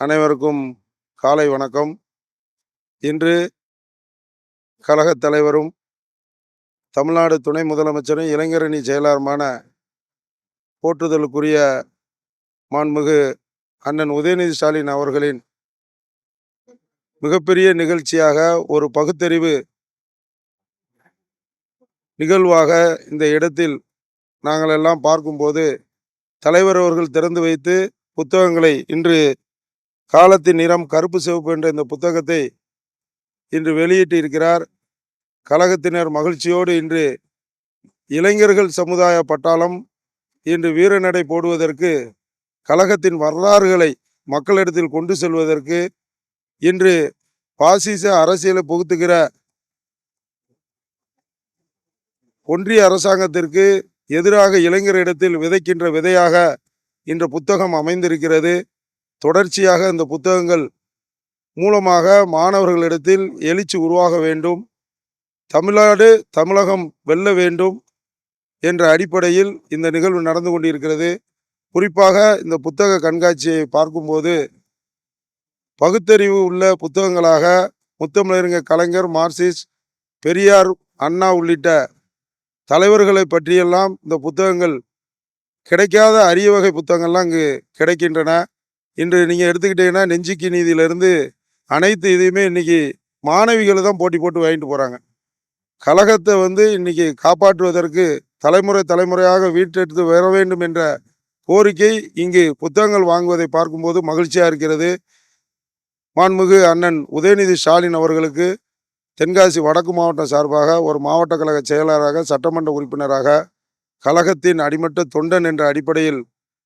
அனைவருக்கும் காலை வணக்கம். இன்று கழகத் தலைவரும் தமிழ்நாடு துணை முதலமைச்சரும் இளைஞரணி செயலாளருமான போற்றுதலுக்குரிய மாண்புமிகு அண்ணன் உதயநிதி ஸ்டாலின் அவர்களின் மிகப்பெரிய நிகழ்ச்சியாக ஒரு பகுத்தறிவு நிகழ்வாக இந்த இடத்தில் நாங்கள் எல்லாம் பார்க்கும்போது தலைவர் அவர்கள் திறந்து வைத்து புத்தகங்களை இன்று காலத்தின் நிறம் கருப்பு சிவப்பு என்ற இந்த புத்தகத்தை இன்று வெளியிட்டு இருக்கிறார் கழகத்தினர் மகிழ்ச்சியோடு இன்று இளைஞர்கள் சமுதாய பட்டாளம் இன்று வீரநடை போடுவதற்கு கழகத்தின் வரலாறுகளை மக்களிடத்தில் கொண்டு செல்வதற்கு இன்று பாசிச அரசியலை புகுத்துகிற ஒன்றிய அரசாங்கத்திற்கு எதிராக இளைஞரிடத்தில் விதைக்கின்ற விதையாக இன்று புத்தகம் அமைந்திருக்கிறது. தொடர்ச்சியாக இந்த புத்தகங்கள் மூலமாக மாணவர்களிடத்தில் எழுச்சி உருவாக வேண்டும். தமிழ்நாடு தமிழகம் வெல்ல வேண்டும் என்ற அடிப்படையில் இந்த நிகழ்வு நடந்து கொண்டிருக்கிறது. குறிப்பாக இந்த புத்தக கண்காட்சியை பார்க்கும்போது பகுத்தறிவு உள்ள புத்தகங்களாக முத்தமிழறிஞர் கலைஞர் மார்க்சிஸ்ட் பெரியார் அண்ணா உள்ளிட்ட தலைவர்களை பற்றியெல்லாம் இந்த புத்தகங்கள் கிடைக்காத அரிய வகை புத்தகங்கள்லாம் இங்கு கிடைக்கின்றன. இன்று நீங்கள் எடுத்துக்கிட்டீங்கன்னா நெஞ்சுக்கு நீதியிலேருந்து அனைத்து இதையுமே இன்றைக்கி மாணவிகள் தான் போட்டி போட்டு வாங்கிட்டு போகிறாங்க கழகத்தை வந்து இன்றைக்கி காப்பாற்றுவதற்கு தலைமுறை தலைமுறையாக வீட்டெடுத்து வர வேண்டும் என்ற கோரிக்கை இங்கு புத்தகங்கள் வாங்குவதை பார்க்கும்போது மகிழ்ச்சியாக இருக்கிறது. மாண்புமிகு அண்ணன் உதயநிதி ஸ்டாலின் அவர்களுக்கு தென்காசி வடக்கு மாவட்டம் சார்பாக ஒரு மாவட்ட கழக செயலராக சட்டமன்ற உறுப்பினராக கழகத்தின் அடிமட்ட தொண்டன் என்ற அடிப்படையில்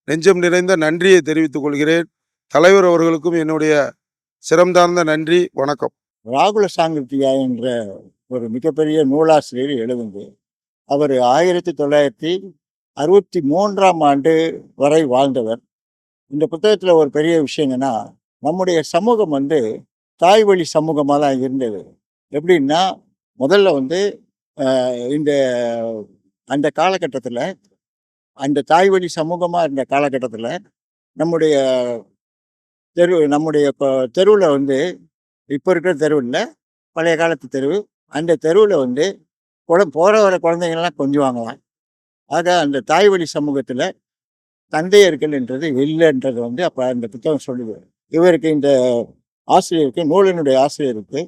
நெஞ்சம் நிறைந்த நன்றியை தெரிவித்துக் கொள்கிறேன். தலைவர் அவர்களுக்கும் என்னுடைய சிரம்தார்ந்த நன்றி வணக்கம். ராகுல சாங்கிருத்தியா என்ற ஒரு மிகப்பெரிய நூலாசிரியர் எழுதுந்து அவர் ஆயிரத்தி தொள்ளாயிரத்தி அறுபத்தி மூன்றாம் ஆண்டு வரை வாழ்ந்தவர். இந்த புத்தகத்தில் ஒரு பெரிய விஷயம் என்னன்னா நம்முடைய சமூகம் வந்து தாய் வழி சமூகமாக தான் இருந்தது. எப்படின்னா முதல்ல வந்து இந்த அந்த காலகட்டத்தில் அந்த தாய் வழி சமூகமாக இருந்த காலகட்டத்தில் நம்முடைய தெரு நம்முடைய தெருவில் வந்து இப்போ இருக்கிற தெருவில் பழைய காலத்து தெரு அந்த தெருவில் வந்து குழ போகிற வர குழந்தைங்கள்லாம் கொஞ்சம் வாங்கலாம். ஆக அந்த தாய் வழி சமூகத்தில் தந்தையர்கள் என்றது இல்லைன்றது வந்து அப்போ அந்த புத்தகம் சொல்லுது. இவருக்கு இந்த ஆசிரியருக்கு நூலினுடைய ஆசிரியருக்கு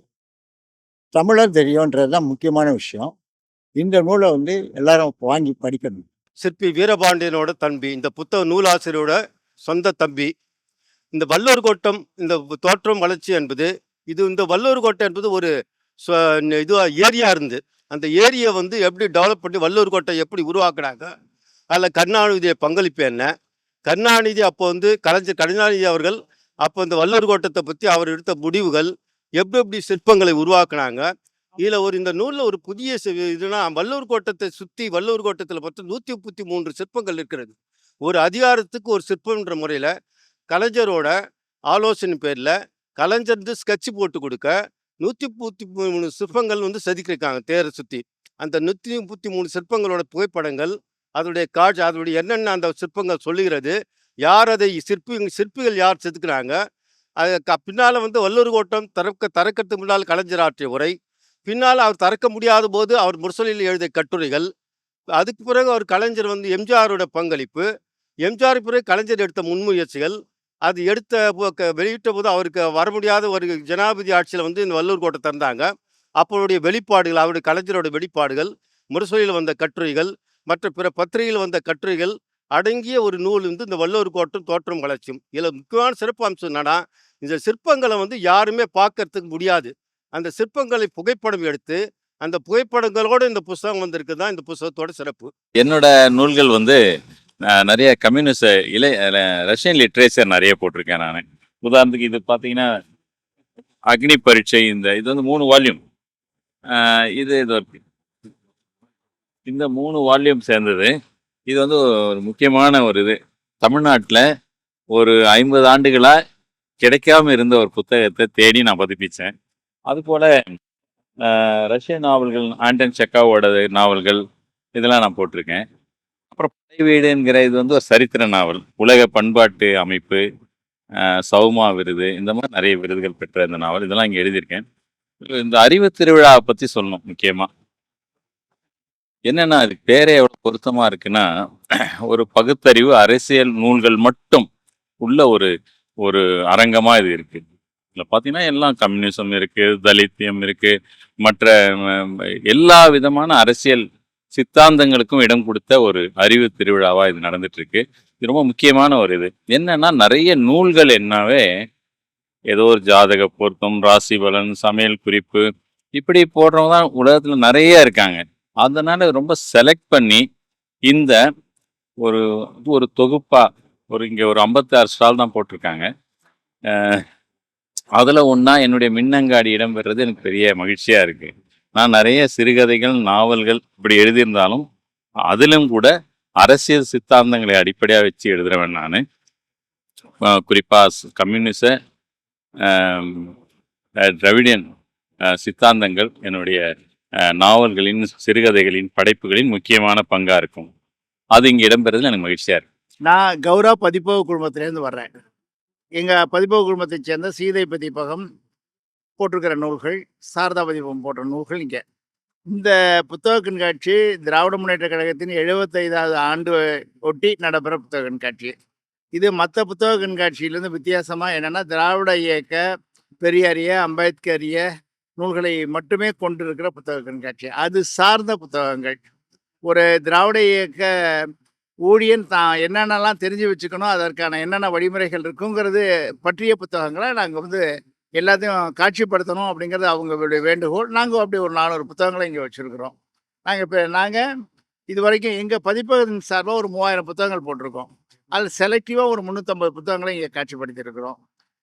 தமிழர் தெரியுன்றது தான் முக்கியமான விஷயம். இந்த நூலை வந்து எல்லாரும் வாங்கி படிக்கணும். சிற்பி வீரபாண்டியனோட தம்பி இந்த புத்தக நூலாசிரியரோட சொந்த தம்பி இந்த வல்லூர் கோட்டம் இந்த தோற்றம் வளர்ச்சி என்பது இது இந்த வல்லூர் கோட்டை என்பது ஒரு சொ- ஏரியா இருந்து அந்த ஏரியை வந்து எப்படி டெவலப் பண்ணி வல்லூர் கோட்டை எப்படி உருவாக்குனாங்க அதில் கருணாநிதியை பங்களிப்பு என்ன கருணாநிதி அப்போ வந்து கலைஞர் கருணாநிதி அவர்கள் அப்போ இந்த வல்லூர் கோட்டத்தை பற்றி அவர் எடுத்த முடிவுகள் எப்படி எப்படி சிற்பங்களை உருவாக்குனாங்க இதில் ஒரு இந்த நூலில் ஒரு புதிய இதுனா வல்லூர் கோட்டத்தை சுற்றி வல்லூர் கோட்டத்தில் பார்த்தா நூற்றி முப்பத்தி மூன்று சிற்பங்கள் இருக்கிறது. ஒரு அதிகாரத்துக்கு ஒரு சிற்பம்ன்ற முறையில் கலைஞரோட ஆலோசனை பேரில் கலைஞர் வந்து ஸ்கெட்ச் போட்டு கொடுக்க நூற்றி முப்பத்தி மூணு சிற்பங்கள் வந்து செதுக்கியிருக்காங்க தேரை சுற்றி அந்த நூற்றி முப்பத்தி மூணு சிற்பங்களோட புகைப்படங்கள் அதனுடைய காட்சி அதனுடைய என்னென்ன அந்த சிற்பங்கள் சொல்லுகிறது யார் அதை சிற்பி சிற்பிகள் யார் செதுக்குறாங்க அது பின்னால் பின்னால வந்து வல்லூர் கோட்டம் தரக்க திறக்கிறதுக்கு முன்னால் கலைஞர் ஆற்றிய உரை பின்னால் அவர் தறக்க முடியாத போது அவர் முரசொலியில் எழுதிய கட்டுரைகள் அதுக்கு பிறகு அவர் கலைஞர் வந்து எம்ஜிஆரோட பங்களிப்பு எம்ஜிஆர் பிறகு கலைஞர் எடுத்த முன்முயற்சிகள் அது எடுத்த வெளியிட்ட போது அவருக்கு வர முடியாத ஒரு ஜனாதிபதி ஆட்சியில் வந்து இந்த வல்லூர் கோட்டை திறந்தாங்க. அப்போடைய வெளிப்பாடுகள் அவருடைய கலைஞரோட வெளிப்பாடுகள் முரசொலியில் வந்த கட்டுரைகள் மற்ற பிற பத்திரிகையில் வந்த கட்டுரைகள் அடங்கிய ஒரு நூல் வந்து இந்த வல்லூர் கோட்டம் தோற்றம் வளர்ச்சியும் இதில் முக்கியமான சிறப்பு அம்சம் என்னன்னா இந்த சிற்பங்களை வந்து யாருமே பார்க்கறதுக்கு முடியாது. அந்த சிற்பங்களை புகைப்படம் எடுத்து அந்த புகைப்படங்களோட இந்த புஸ்தகம் வந்திருக்கு தான் இந்த புஸ்தகத்தோட சிறப்பு. என்னோட நூல்கள் வந்து நிறைய கம்யூனிஸ்ட் இலை ரஷ்யன் லிட்ரேச்சர் நிறைய போட்டிருக்கேன் நான். உதாரணத்துக்கு இது பார்த்தீங்கன்னா அக்னி பரீட்சை இந்த இது வந்து மூணு வால்யூம் இது இது இந்த மூணு வால்யூம் சேர்ந்தது. இது வந்து ஒரு முக்கியமான ஒரு இது. தமிழ்நாட்டில் ஒரு ஐம்பது ஆண்டுகளாக கிடைக்காம இருந்த ஒரு புத்தகத்தை தேடி நான் பதிப்பித்தேன் அதுபோல் ரஷ்ய நாவல்கள் ஆண்டன் செக்காவோட நாவல்கள் இதெல்லாம் நான் போட்டிருக்கேன். அப்புறம் படை வீடுங்கிற இது வந்து ஒரு சரித்திர நாவல். உலக பண்பாட்டு அமைப்பு அஹ் சௌமா விருது இந்த மாதிரி நிறைய விருதுகள் பெற்ற இந்த நாவல். இதெல்லாம் இங்கே எழுதியிருக்கேன். இந்த அறிவு திருவிழாவை பற்றி சொல்லணும் முக்கியமாக என்னன்னா அதுக்கு பேரே எவ்வளோ பொருத்தமாக இருக்குன்னா ஒரு பகுத்தறிவு அரசியல் நூல்கள் மட்டும் உள்ள ஒரு ஒரு அரங்கமா இது இருக்கு. இதுல பாத்தீங்கன்னா எல்லாம் கம்யூனிசம் இருக்கு தலித்தியம் இருக்கு மற்ற எல்லா விதமான அரசியல் சித்தாந்தங்களுக்கும் இடம் கொடுத்த ஒரு அறிவு திருவிழாவா இது நடந்துட்டு இருக்கு இது ரொம்ப முக்கியமான ஒரு இது. என்னன்னா நிறைய நூல்கள் என்னவே ஏதோ ஒரு ஜாதக பொருத்தம் ராசி பலன் சமையல் குறிப்பு இப்படி போடுறவங்க தான் உலகத்துல நிறைய இருக்காங்க. அதனால ரொம்ப செலக்ட் பண்ணி இந்த ஒரு ஒரு தொகுப்பா ஒரு இங்க ஒரு 56 ஸ்டால் தான் போட்டிருக்காங்க. அதில் ஒன்றா என்னுடைய மின்னங்காடி இடம் இடம்பெறது எனக்கு பெரிய மகிழ்ச்சியாக இருக்குது நான் நிறைய சிறுகதைகள் நாவல்கள் இப்படி எழுதியிருந்தாலும் அதிலும் கூட அரசியல் சித்தாந்தங்களை அடிப்படையாக வச்சு எழுதுறவன் நான். குறிப்பா கம்யூனிச திராவிடியன் சித்தாந்தங்கள் என்னுடைய நாவல்களின் சிறுகதைகளின் படைப்புகளின் முக்கியமான பங்காக இருக்கும். அது இங்கே இடம்பெறதுல எனக்கு மகிழ்ச்சியாக இருக்கு. நான் கௌரவ பதிப்பக குழுமத்திலேருந்து வர்றேன். எங்கள் பதிப்பக குழுமத்தைச் சேர்ந்த சீதை பதிப்பகம் போட்டிருக்கிற நூல்கள் சாரதா போன்ற நூல்கள் இங்கே. இந்த புத்தக கண்காட்சி திராவிட முன்னேற்ற கழகத்தின் எழுபத்தைந்தாவது ஆண்டு ஒட்டி நடைபெற புத்தக கண்காட்சி. இது மற்ற புத்தக கண்காட்சியிலேருந்து வித்தியாசமாக என்னென்னா திராவிட இயக்க பெரியாரிய அம்பேத்கரிய நூல்களை மட்டுமே கொண்டிருக்கிற புத்தக கண்காட்சி. அது சார்ந்த புத்தகங்கள். ஒரு திராவிட இயக்க ஊழியன் தான் என்னென்னலாம் தெரிஞ்சு வச்சுக்கணும் அதற்கான என்னென்ன வழிமுறைகள் இருக்குங்கிறது பற்றிய புத்தகங்களை நாங்கள் வந்து எல்லாத்தையும் காட்சிப்படுத்தணும் அப்படிங்கிறது அவங்களுடைய வேண்டுகோள். நாங்கள் அப்படி ஒரு நானூறு புத்தகங்களை இங்கே வச்சுருக்கிறோம். நாங்கள் இப்போ நாங்கள் இது வரைக்கும் எங்கள் பதிப்பகத்தின் சார்பாக ஒரு மூவாயிரம் புத்தகங்கள் போட்டிருக்கோம். அதில் செலக்டிவாக ஒரு முந்நூற்றம்பது புத்தகங்களை இங்கே காட்சிப்படுத்தியிருக்கிறோம்.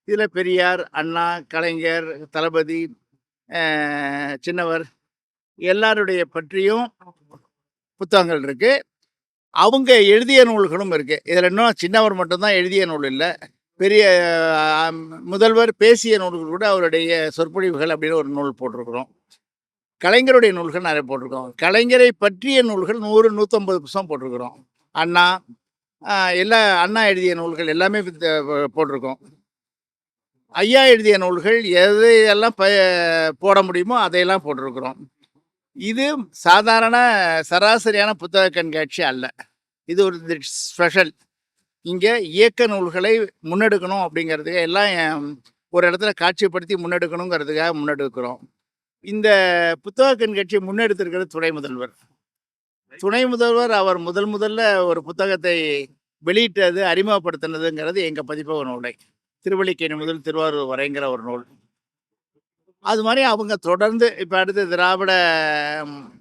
இதில் பெரியார் அண்ணா கலைஞர் தளபதி சின்னவர் எல்லாருடைய பற்றியும் புத்தகங்கள் இருக்குது அவங்க எழுதிய நூல்களும் இருக்குது இதில் இன்னும் சின்னவர் மட்டும்தான் எழுதிய நூல் இல்லை. பெரிய முதல்வர் பேசிய நூல்கள் கூட அவருடைய சொற்பொழிவுகள் அப்படின்னு ஒரு நூல் போட்டிருக்கிறோம். கலைஞருடைய நூல்கள் நிறைய போட்டிருக்கோம் கலைஞரை பற்றிய நூல்கள் நூறு நூற்றம்பது புத்தகம் போட்டிருக்கிறோம். அண்ணா எல்லா அண்ணா எழுதிய நூல்கள் எல்லாமே போட்டிருக்கோம். ஐயா எழுதிய நூல்கள் எதையெல்லாம் ப போட முடியுமோ அதையெல்லாம் போட்டிருக்கிறோம். இது சாதாரண சராசரியான புத்தக கண்காட்சி அல்ல. இது ஒரு ஸ்பெஷல். இங்கே இயக்க நூல்களை முன்னெடுக்கணும் அப்படிங்கிறதுக்கு எல்லாம் ஒரு இடத்துல காட்சிப்படுத்தி முன்னெடுக்கணுங்கிறதுக்காக முன்னெடுக்கிறோம். இந்த புத்தக கண்காட்சியை முன்னெடுத்திருக்கிறது துணை முதல்வர். துணை முதல்வர் அவர் முதல் முதல்ல ஒரு புத்தகத்தை வெளியிட்டது அறிமுகப்படுத்தினதுங்கிறது எங்கள் பதிப்பக நூலை. திருவள்ளிக்கேணி முதல் திருவாரூர் வரைங்கிற ஒரு நூல். அது மாதிரி அவங்க தொடர்ந்து இப்போ அடுத்து திராவிட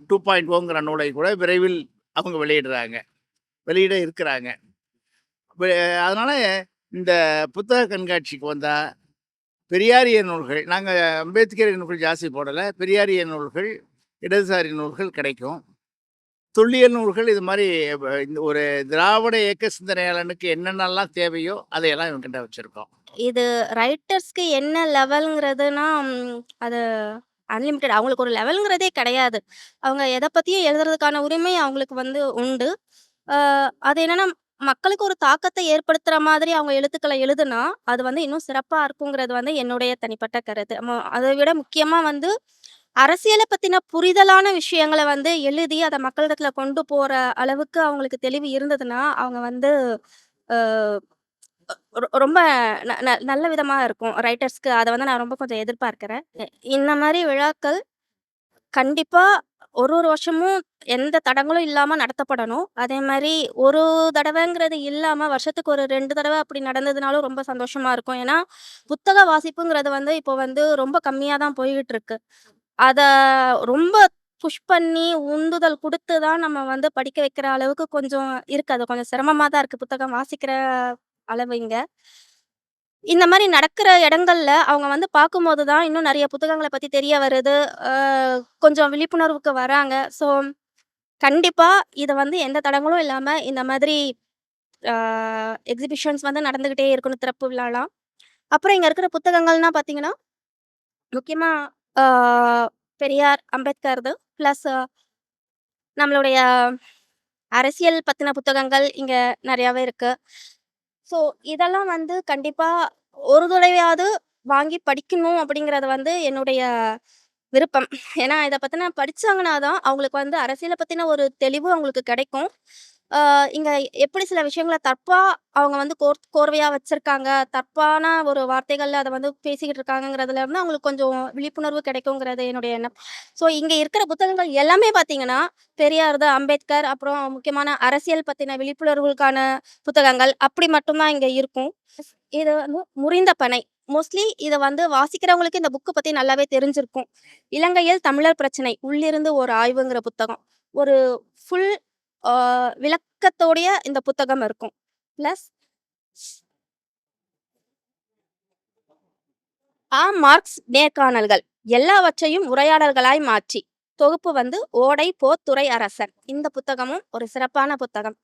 டூ பாயிண்ட் ஓங்கிற நூலை கூட விரைவில் அவங்க வெளியிடுறாங்க. வெளியிட இருக்கிறாங்க. அதனால் இந்த புத்தக கண்காட்சிக்கு வந்தால் பெரியாரிய நூல்கள் நாங்கள் அம்பேத்கர் நூல்கள் ஜாஸ்தி போடலை பெரியாரிய நூல்கள் இடதுசாரி நூல்கள் கிடைக்கும். தொல்லியல் நூல்கள் இது மாதிரி இந்த ஒரு திராவிட இயக்க சிந்தனையாளனுக்கு என்னென்னலாம் தேவையோ அதையெல்லாம் இவங்கிட்ட வச்சுருக்கோம் இது ரைட்டர்ஸ்க்கு என்ன லெவலுங்கிறதுனா அது அன்லிமிட்டெட் அவங்களுக்கு ஒரு லெவலுங்கிறதே கிடையாது. அவங்க எதை பற்றியும் எழுதுறதுக்கான உரிமை அவங்களுக்கு வந்து உண்டு. அது என்னன்னா மக்களுக்கு ஒரு தாக்கத்தை ஏற்படுத்துகிற மாதிரி அவங்க எழுத்துக்களை எழுதுனா அது வந்து இன்னும் சிறப்பாக இருக்குங்கிறது வந்து என்னுடைய தனிப்பட்ட கருத்து. ம- அதை விட முக்கியமாக வந்து அரசியலை பற்றின புரிதலான விஷயங்களை வந்து எழுதி அதை மக்களிடத்துல கொண்டு போகிற அளவுக்கு அவங்களுக்கு தெளிவு இருந்ததுன்னா அவங்க வந்து ரொ- ரொம்ப ந- ந- நல்ல விதமா இருக்கும். ரைட்டர்ஸ்க்கு அதை வந்து நான் ரொம்ப கொஞ்சம் எதிர்பார்க்கிறேன். இ- இந்த மாதிரி விழாக்கள் கண்டிப்பா ஒரு ஒரு வருஷமும் எந்த தடங்களும் இல்லாம நடத்தப்படணும். அதே மாதிரி ஒரு தடவைங்கிறது இல்லாம வருஷத்துக்கு ஒரு ரெண்டு தடவை அப்படி நடந்ததுனாலும் ரொம்ப சந்தோஷமா இருக்கும். ஏன்னா புத்தக வாசிப்புங்கிறது வந்து இப்போ வந்து ரொம்ப கம்மியா தான் போய்கிட்டு இருக்கு அத ரொம்ப புஷ் பண்ணி உந்துதல் கொடுத்து தான் நம்ம வந்து படிக்க வைக்கிற அளவுக்கு கொஞ்சம் இருக்கு. அது கொஞ்சம் சிரமமா தான் இருக்கு புத்தகம் வாசிக்கிற அளவு இங்க. இந்த மாதிரி நடக்கிற இடங்கள்ல அவங்க வந்து பார்க்கும்போது தான் இன்னும் நிறைய புத்தகங்களை பத்தி தெரிய வருது. கொஞ்சம் விழிப்புணர்வுக்கு வராங்க. ஸோ கண்டிப்பா இதை வந்து எந்த தடங்களும் இல்லாம இந்த மாதிரி எக்ஸிபிஷன்ஸ் வந்து நடந்துகிட்டே இருக்கணும் திறப்பு விழாலாம். அப்புறம் இங்க இருக்கிற புத்தகங்கள்னா பாத்தீங்கன்னா முக்கியமா ஆஹ் பெரியார் அம்பேத்கர்து ப்ளஸ் நம்மளுடைய அரசியல் பத்தின புத்தகங்கள் இங்க நிறையாவே இருக்கு. ஸோ இதெல்லாம் வந்து கண்டிப்பாக ஒரு தடவையாவது வாங்கி படிக்கணும் அப்படிங்கிறது வந்து என்னுடைய விருப்பம். ஏன்னா இதை பற்றின படிச்சாங்கன்னா தான் அவங்களுக்கு வந்து அரசியலை பற்றின ஒரு தெளிவு அவங்களுக்கு கிடைக்கும். இங்கே எப்படி சில விஷயங்கள தற்பாக அவங்க வந்து கோர் கோர்வையாக வச்சுருக்காங்க தப்பான ஒரு வார்த்தைகளில் அதை வந்து பேசிக்கிட்டு இருக்காங்கங்கிறதுல இருந்து அவங்களுக்கு கொஞ்சம் விழிப்புணர்வு கிடைக்குங்கிறது என்னுடைய எண்ணம். ஸோ இங்கே இருக்கிற புத்தகங்கள் எல்லாமே பார்த்தீங்கன்னா, பெரியார் தான் அம்பேத்கர் அப்புறம் முக்கியமான அரசியல் பற்றின விழிப்புணர்வுக்கான புத்தகங்கள் அப்படி மட்டும்தான் இங்கே இருக்கும். இது வந்து முறிந்த பனை. மோஸ்ட்லி இதை வந்து வாசிக்கிறவங்களுக்கு இந்த புக்கு பற்றி நல்லாவே தெரிஞ்சிருக்கும். இலங்கையில் தமிழர் பிரச்சனை உள்ளிருந்து ஒரு ஆய்வுங்கிற புத்தகம். ஒரு ஃபுல் விளக்கத்தோடைய இந்த புத்தகம் இருக்கும். பிளஸ் ஆ. மார்க்ஸ் நேர்காணல்கள். எல்லாவற்றையும் உரையாடல்களாய் மாற்றி. தொகுப்பு வந்து ஓடை போத்துறை அரசன். இந்த புத்தகமும் ஒரு சிறப்பான புத்தகம்.